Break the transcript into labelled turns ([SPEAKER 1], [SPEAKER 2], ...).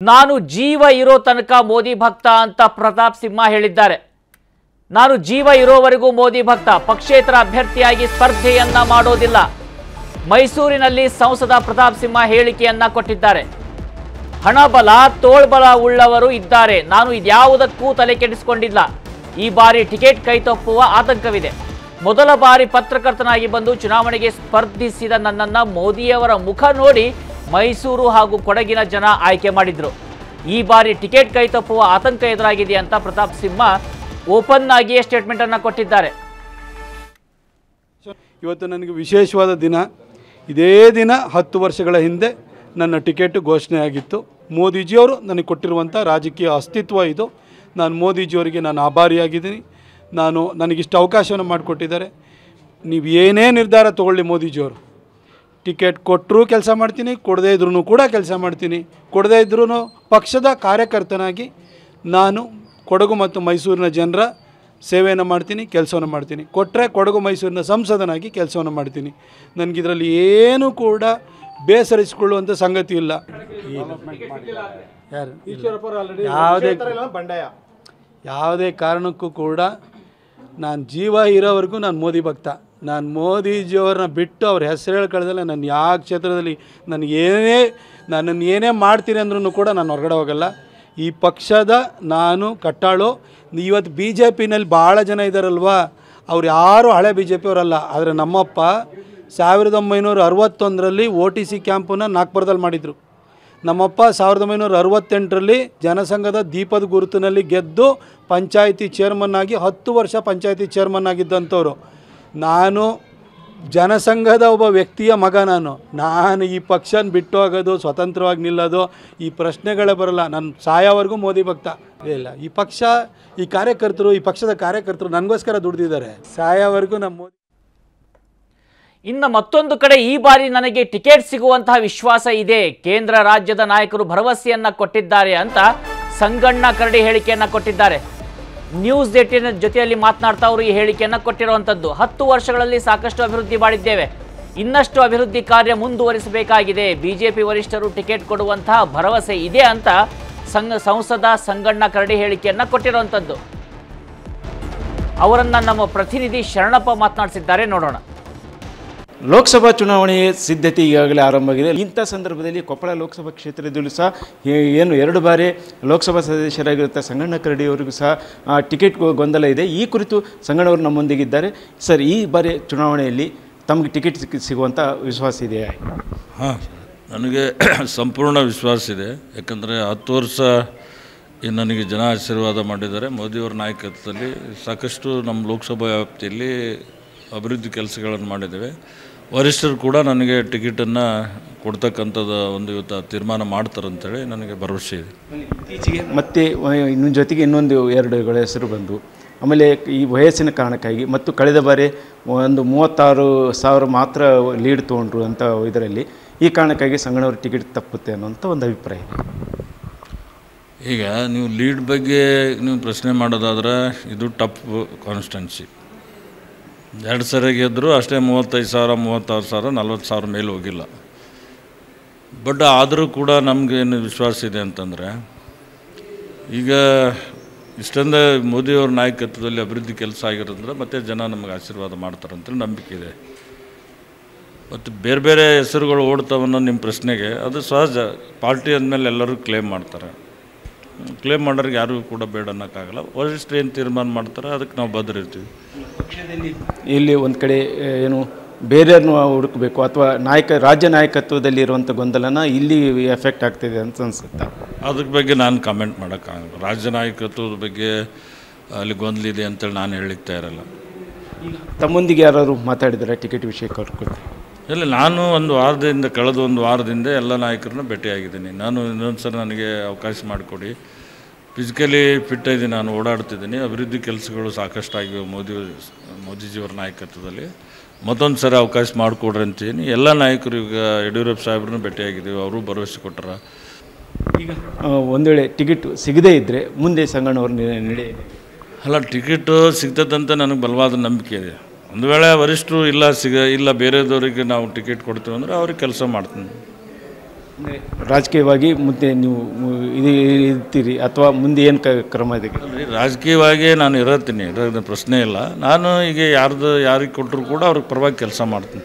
[SPEAKER 1] ನಾನು ಜೀವ ಇರೋ ತನಕ ಮೋದಿ ಭಕ್ತ ಅಂತ ಪ್ರತಾಪ್ ಸಿಂಹ ಹೇಳಿದ್ದಾರೆ. ನಾನು ಜೀವ ಇರೋವರೆಗೂ ಮೋದಿ ಭಕ್ತ, ಪಕ್ಷೇತರ ಅಭ್ಯರ್ಥಿಯಾಗಿ ಸ್ಪರ್ಧೆಯನ್ನ ಮಾಡೋದಿಲ್ಲ. ಮೈಸೂರಿನಲ್ಲಿ ಸಂಸದ ಪ್ರತಾಪ್ ಸಿಂಹ ಹೇಳಿಕೆಯನ್ನ ಕೊಟ್ಟಿದ್ದಾರೆ. ಹಣಬಲ ತೋಳ್ಬಲ ಉಳ್ಳವರು ಇದ್ದಾರೆ. ನಾನು ಇದ್ಯಾವುದಕ್ಕೂ ತಲೆ ಕೆಡಿಸಿಕೊಂಡಿಲ್ಲ. ಈ ಬಾರಿ ಟಿಕೆಟ್ ಕೈತಪ್ಪುವ ಆತಂಕವಿದೆ. ಮೊದಲ ಬಾರಿ ಪತ್ರಕರ್ತನಾಗಿ ಬಂದು ಚುನಾವಣೆಗೆ ಸ್ಪರ್ಧಿಸಿದ ನನ್ನನ್ನು ಮೋದಿಯವರ ಮುಖ ನೋಡಿ ಮೈಸೂರು ಹಾಗೂ ಕೊಡಗಿನ ಜನ ಆಯ್ಕೆ ಮಾಡಿದ್ರು. ಈ ಬಾರಿ ಟಿಕೆಟ್ ಕೈತಪ್ಪುವ ಆತಂಕ ಎದುರಾಗಿದೆ ಅಂತ ಪ್ರತಾಪ್ ಸಿಂಹ ಓಪನ್ ಆಗಿಯೇ ಸ್ಟೇಟ್ಮೆಂಟ್ ಅನ್ನ ಕೊಟ್ಟಿದ್ದಾರೆ.
[SPEAKER 2] ಇವತ್ತು ನನಗೆ ವಿಶೇಷವಾದ ದಿನ. ಇದೇ ದಿನ ಹತ್ತು ವರ್ಷಗಳ ಹಿಂದೆ ನನ್ನ ಟಿಕೆಟ್ ಘೋಷಣೆ ಆಗಿತ್ತು. ಮೋದಿಜಿಯವರು ನನಗೆ ಕೊಟ್ಟಿರುವಂಥ ರಾಜಕೀಯ ಅಸ್ತಿತ್ವ ಇದು. ನಾನು ಮೋದಿಜಿಯವರಿಗೆ ನಾನು ಆಭಾರಿಯಾಗಿದ್ದೀನಿ. ನಾನು ನನಗಿಷ್ಟು ಅವಕಾಶವನ್ನು ಮಾಡಿಕೊಟ್ಟಿದ್ದಾರೆ. ನೀವು ಏನೇ ನಿರ್ಧಾರ ತಗೊಳ್ಳಿ ಮೋದಿಜಿಯವರು. ಟಿಕೆಟ್ ಕೊಟ್ಟರೂ ಕೆಲಸ ಮಾಡ್ತೀನಿ ಕೊಡದೇ ಇದ್ರೂ ಕೂಡ ಕೆಲಸ ಮಾಡ್ತೀನಿ. ಕೊಡದೇ ಇದ್ರೂ ಪಕ್ಷದ ಕಾರ್ಯಕರ್ತನಾಗಿ ನಾನು ಕೊಡಗು ಮತ್ತು ಮೈಸೂರಿನ ಜನರ ಸೇವೆಯನ್ನು ಮಾಡ್ತೀನಿ ಕೆಲಸವನ್ನು ಮಾಡ್ತೀನಿ. ಕೊಟ್ಟರೆ ಕೊಡಗು ಮೈಸೂರಿನ ಸಂಸದನಾಗಿ ಕೆಲಸವನ್ನು ಮಾಡ್ತೀನಿ. ನನಗಿದರಲ್ಲಿ ಏನೂ ಕೂಡ ಬೇಸರಿಸಿಕೊಳ್ಳುವಂಥ ಸಂಗತಿ ಇಲ್ಲ. ಯಾರು? ಯಾವುದೇ ಯಾವುದೇ ಕಾರಣಕ್ಕೂ ಕೂಡ ನಾನು ಜೀವ ಇರೋವರೆಗೂ ನಾನು ಮೋದಿ ಭಕ್ತ. ನಾನು ಮೋದಿಜಿಯವ್ರನ್ನ ಬಿಟ್ಟು ಅವ್ರ ಹೆಸರು ಹೇಳ್ಕೊಳ್ಳೋದಲ್ಲ, ನಾನು ಯಾವ ಕ್ಷೇತ್ರದಲ್ಲಿ ನಾನು ಏನೇ, ನನ್ನನ್ನು ಏನೇ ಮಾಡ್ತೀರಿ ಅಂದ್ರೂ ಕೂಡ ನಾನು ಹೊರಗಡೆ ಹೋಗಲ್ಲ. ಈ ಪಕ್ಷದ ನಾನು, ಕಟ್ಟಾಳು, ಇವತ್ತು ಬಿ ಜೆ ಪಿನಲ್ಲಿ ಭಾಳ ಜನ ಇದ್ದಾರಲ್ವ ಅವ್ರು ಯಾರು ಹಳೆ ಬಿ ಜೆ ಪಿಯವರಲ್ಲ ಆದರೆ ನಮ್ಮಪ್ಪ ಸಾವಿರದ ಒಂಬೈನೂರ ಅರವತ್ತೊಂದರಲ್ಲಿ ಒ ಟಿ ಸಿ ಕ್ಯಾಂಪನ್ನು ನಾಗ್ಪುರದಲ್ಲಿ ಮಾಡಿದರು. ನಮ್ಮಪ್ಪ ಸಾವಿರದ ಒಂಬೈನೂರ ಅರವತ್ತೆಂಟರಲ್ಲಿ ಜನಸಂಘದ ದೀಪದ ಗುರುತಿನಲ್ಲಿ ಗೆದ್ದು ಪಂಚಾಯಿತಿ ಚೇರ್ಮನ್ ಆಗಿ ಹತ್ತು ವರ್ಷ ಪಂಚಾಯಿತಿ ಚೇರ್ಮನ್ ಆಗಿದ್ದಂಥವ್ರು. ನಾನು ಜನಸಂಘದ ಒಬ್ಬ ವ್ಯಕ್ತಿಯ ಮಗ ನಾನು. ನಾನು ಈ ಪಕ್ಷನ ಬಿಟ್ಟು ಹೋಗೋದು, ಸ್ವತಂತ್ರವಾಗಿ ನಿಲ್ಲೋದು, ಈ ಪ್ರಶ್ನೆಗಳೇ ಬರಲ್ಲ. ನನ್ನ ಸಾಯೋವರೆಗೂ ಮೋದಿ ಭಕ್ತ. ಇಲ್ಲ, ಈ ಪಕ್ಷ, ಈ ಕಾರ್ಯಕರ್ತರು, ಈ ಪಕ್ಷದ ಕಾರ್ಯಕರ್ತರು ನನಗೋಸ್ಕರ ದುಡ್ದಿದ್ದಾರೆ. ಸಾಯೋವರೆಗೂ ನಮ್ಮ ಮೋದಿ
[SPEAKER 1] ಇನ್ನು ಮತ್ತೊಂದು ಕಡೆ ಈ ಬಾರಿ ನನಗೆ ಟಿಕೆಟ್ ಸಿಗುವಂತಹ ವಿಶ್ವಾಸ ಇದೆ. ಕೇಂದ್ರ ರಾಜ್ಯದ ನಾಯಕರು ಭರವಸೆಯನ್ನ ಕೊಟ್ಟಿದ್ದಾರೆ ಅಂತ ಸಂಗಣ್ಣ ಕರಡಿ ಹೇಳಿಕೆಯನ್ನ ಕೊಟ್ಟಿದ್ದಾರೆ. ನ್ಯೂಸ್ ಏಟಿನ ಜೊತೆಯಲ್ಲಿ ಮಾತನಾಡ್ತಾ ಅವರು ಈ ಹೇಳಿಕೆಯನ್ನು ಕೊಟ್ಟಿರುವಂಥದ್ದು ಹತ್ತು ವರ್ಷಗಳಲ್ಲಿ ಸಾಕಷ್ಟು ಅಭಿವೃದ್ಧಿ ಮಾಡಿದ್ದೇವೆ. ಇನ್ನಷ್ಟು ಅಭಿವೃದ್ಧಿ ಕಾರ್ಯ ಮುಂದುವರಿಸಬೇಕಾಗಿದೆ. ಬಿಜೆಪಿ ವರಿಷ್ಠರು ಟಿಕೆಟ್ ಕೊಡುವಂತಹ ಭರವಸೆ ಇದೆ ಅಂತ ಸಂಘ ಸಂಸದ ಸಂಗಣ್ಣ ಕರಡಿ ಹೇಳಿಕೆಯನ್ನು ಕೊಟ್ಟಿರುವಂಥದ್ದು ಅವರನ್ನು ನಮ್ಮ ಪ್ರತಿನಿಧಿ ಶರಣಪ್ಪ ಮಾತನಾಡಿಸಿದ್ದಾರೆ. ನೋಡೋಣ.
[SPEAKER 3] ಲೋಕಸಭಾ ಚುನಾವಣೆಯ ಸಿದ್ಧತೆ ಈಗಾಗಲೇ ಆರಂಭವಾಗಿದೆ. ಇಂಥ ಸಂದರ್ಭದಲ್ಲಿ ಕೊಪ್ಪಳ ಲೋಕಸಭಾ ಕ್ಷೇತ್ರದಲ್ಲೂ ಸಹ ಏನು, ಎರಡು ಬಾರಿ ಲೋಕಸಭಾ ಸದಸ್ಯರಾಗಿರುತ್ತ ಸಂಗಣ್ಣ ಕರಡಿಯವರಿಗೂ ಸಹ ಟಿಕೆಟ್ ಗೊಂದಲ ಇದೆ. ಈ ಕುರಿತು ಸಂಗಣ್ಣವರು ನಮ್ಮೊಂದಿಗಿದ್ದಾರೆ ಸರ್, ಈ ಬಾರಿ ಚುನಾವಣೆಯಲ್ಲಿ ತಮಗೆ ಟಿಕೆಟ್ ಸಿಗುವಂಥ ವಿಶ್ವಾಸ ಇದೆ
[SPEAKER 4] ಹಾಂ, ನನಗೆ ಸಂಪೂರ್ಣ ವಿಶ್ವಾಸ ಇದೆ. ಯಾಕಂದರೆ ಹತ್ತು ವರ್ಷ ನನಗೆ ಜನ ಆಶೀರ್ವಾದ ಮಾಡಿದ್ದಾರೆ. ಮೋದಿಯವರ ನಾಯಕತ್ವದಲ್ಲಿ ಸಾಕಷ್ಟು ನಮ್ಮ ಲೋಕಸಭಾ ವ್ಯಾಪ್ತಿಯಲ್ಲಿ ಅಭಿವೃದ್ಧಿ ಕೆಲಸಗಳನ್ನು ಮಾಡಿದ್ದೇವೆ. ವರಿಷ್ಠರು ಕೂಡ ನನಗೆ ಟಿಕೆಟನ್ನು ಕೊಡ್ತಕ್ಕಂಥದ್ದು ಒಂದು ಇವತ್ತು ತೀರ್ಮಾನ ಮಾಡ್ತಾರಂತೇಳಿ ನನಗೆ ಭರವಸೆ ಇದೆ.
[SPEAKER 3] ಇತ್ತೀಚೆಗೆ ಮತ್ತೆ ಇನ್ನೊಂದು ಇನ್ನು ಜೊತೆಗೆ ಇನ್ನೊಂದು ಎರಡು ಹೆಸರು ಬಂದು ಆಮೇಲೆ ಈ ವಯಸ್ಸಿನ ಕಾರಣಕ್ಕಾಗಿ ಮತ್ತು ಕಳೆದ ಬಾರಿ ಒಂದು ಮೂವತ್ತಾರು ಸಾವಿರ ಮಾತ್ರ ಲೀಡ್ ತೊಗೊಂಡ್ರು ಅಂತ ಇದರಲ್ಲಿ ಈ ಕಾರಣಕ್ಕಾಗಿ ಸಂಗಣವ್ರ ಟಿಕೆಟ್ ತಪ್ಪುತ್ತೆ ಅನ್ನೋಂಥ ಒಂದು ಅಭಿಪ್ರಾಯ.
[SPEAKER 4] ಈಗ ನೀವು ಲೀಡ್ ಬಗ್ಗೆ ನೀವು ಪ್ರಶ್ನೆ ಮಾಡೋದಾದ್ರೆ ಇದು ಟಪ್ ಕಾನ್ಸ್ಟೆನ್ಸಿ. ಎರಡು ಸರಿ ಗೆದ್ದರು ಅಷ್ಟೇ ಮೂವತ್ತೈದು ಸಾವಿರ, ಮೂವತ್ತಾರು ಸಾವಿರ, ನಲ್ವತ್ತು ಸಾವಿರ ಮೇಲೆ ಹೋಗಿಲ್ಲ. ಬಟ್ ಆದರೂ ಕೂಡ ನಮಗೇನು ವಿಶ್ವಾಸ ಇದೆ ಅಂತಂದರೆ, ಈಗ ಇಷ್ಟೊಂದು ಮೋದಿಯವ್ರ ನಾಯಕತ್ವದಲ್ಲಿ ಅಭಿವೃದ್ಧಿ ಕೆಲಸ ಆಗಿರೋದ್ರೆ ಮತ್ತೆ ಜನ ನಮಗೆ ಆಶೀರ್ವಾದ ಮಾಡ್ತಾರಂತೇಳಿ ನಂಬಿಕೆ ಇದೆ. ಮತ್ತು ಬೇರೆ ಬೇರೆ ಹೆಸರುಗಳು ಓಡ್ತಾವನ್ನೋ ನಿಮ್ಮ ಪ್ರಶ್ನೆಗೆ, ಅದು ಸಹಜ. ಪಾರ್ಟಿ ಅಂದಮೇಲೆ ಎಲ್ಲರೂ ಕ್ಲೇಮ್ ಮಾಡ್ತಾರೆ. ಕ್ಲೇಮ್ ಮಾಡೋರಿಗೆ ಯಾರಿಗೂ ಕೂಡ ಬೇಡ ಅನ್ನೋಕ್ಕಾಗಲ್ಲ. ವರಿಷ್ಠರು ಏನು ತೀರ್ಮಾನ ಮಾಡ್ತಾರೆ ಅದಕ್ಕೆ ನಾವು ಬದ್ರಿರ್ತೀವಿ.
[SPEAKER 3] ಪಕ್ಷದಲ್ಲಿ ಇಲ್ಲಿ ಒಂದು ಕಡೆ ಏನು ಬೇರೆಯವ್ರನ್ನ ಹುಡುಕಬೇಕು ಅಥವಾ ನಾಯಕ ರಾಜ್ಯ ನಾಯಕತ್ವದಲ್ಲಿ ಇರುವಂಥ ಗೊಂದಲನ ಇಲ್ಲಿ ಎಫೆಕ್ಟ್ ಆಗ್ತಿದೆ ಅಂತ ಅನ್ಸುತ್ತೆ?
[SPEAKER 4] ಅದ್ರ ಬಗ್ಗೆ ನಾನು ಕಮೆಂಟ್ ಮಾಡೋಕ್ಕಾಗಲ್ಲ. ರಾಜ್ಯ ನಾಯಕತ್ವದ ಬಗ್ಗೆ ಅಲ್ಲಿ ಗೊಂದಲ ಇದೆ ಅಂತೇಳಿ ನಾನು ಹೇಳಲಿಕ್ಕೆ ಇರಲ್ಲ.
[SPEAKER 3] ತಮ್ಮೊಂದಿಗೆ ಯಾರಾದ್ರು ಮಾತಾಡಿದರೆ ಟಿಕೆಟ್ ವಿಷಯ ಕೊಟ್ಟು
[SPEAKER 4] ಇಲ್ಲ ನಾನು ಒಂದು ವಾರದಿಂದ ಕಳೆದ ಒಂದು ವಾರದಿಂದ ಎಲ್ಲ ನಾಯಕರನ್ನ ಭೇಟಿಯಾಗಿದ್ದೀನಿ. ನಾನು ಇನ್ನೊಂದು ಸಲ ನನಗೆ ಅವಕಾಶ ಮಾಡಿಕೊಡಿ. ಫಿಸಿಕಲಿ ಫಿಟ್ ಇದ್ದೀನಿ ನಾನು ಓಡಾಡ್ತಿದ್ದೀನಿ. ಅಭಿವೃದ್ಧಿ ಕೆಲಸಗಳು ಸಾಕಷ್ಟು ಆಗಿವೆ ಮೋದಿ ಮೋದಿಜಿಯವರ ನಾಯಕತ್ವದಲ್ಲಿ. ಮತ್ತೊಂದು ಸರಿ ಅವಕಾಶ ಮಾಡಿಕೊಡ್ರಿ ಅಂತೀನಿ. ಎಲ್ಲ ನಾಯಕರು ಈಗ ಯಡಿಯೂರಪ್ಪ ಸಾಹೇಬ್ರನ್ನ ಭೇಟಿಯಾಗಿದ್ದೀವಿ. ಅವರು ಭರವಸೆ ಕೊಟ್ಟರ
[SPEAKER 3] ಈಗ ಒಂದು ವೇಳೆ ಟಿಕೆಟ್ ಸಿಗದೇ ಇದ್ದರೆ ಮುಂದೆ ಸಂಗಣ್ಣವ್ರ ನಡೆಯಿದೆ ನಡೆ
[SPEAKER 4] ಅಲ್ಲ ಟಿಕೆಟು ಸಿಗ್ತದಂತ ನನಗೆ ಬಲವಾದ ನಂಬಿಕೆ ಇದೆ. ಒಂದು ವೇಳೆ ವರಿಷ್ಠರು ಇಲ್ಲ ಸಿಗ ಇಲ್ಲ ಬೇರೆದವರಿಗೆ ನಾವು ಟಿಕೆಟ್ ಕೊಡ್ತೀವಿ ಅಂದರೆ ಅವ್ರಿಗೆ ಕೆಲಸ ಮಾಡ್ತೀನಿ.
[SPEAKER 3] ರಾಜಕೀಯವಾಗಿ ಮುಂದೆ ನೀವು ಇದು ಇರ್ತೀರಿ ಅಥವಾ ಮುಂದೆ ಏನು ಕ ಕ್ರಮ ಇದೆ?
[SPEAKER 4] ರಾಜಕೀಯವಾಗಿ ನಾನು ಇರತ್ತೀನಿ ಪ್ರಶ್ನೆ ಇಲ್ಲ. ನಾನು ಈಗ ಯಾರ್ದು ಯಾರಿಗೆ ಕೊಟ್ಟರು ಕೂಡ ಅವ್ರಿಗೆ ಪರವಾಗಿ ಕೆಲಸ ಮಾಡ್ತೀನಿ.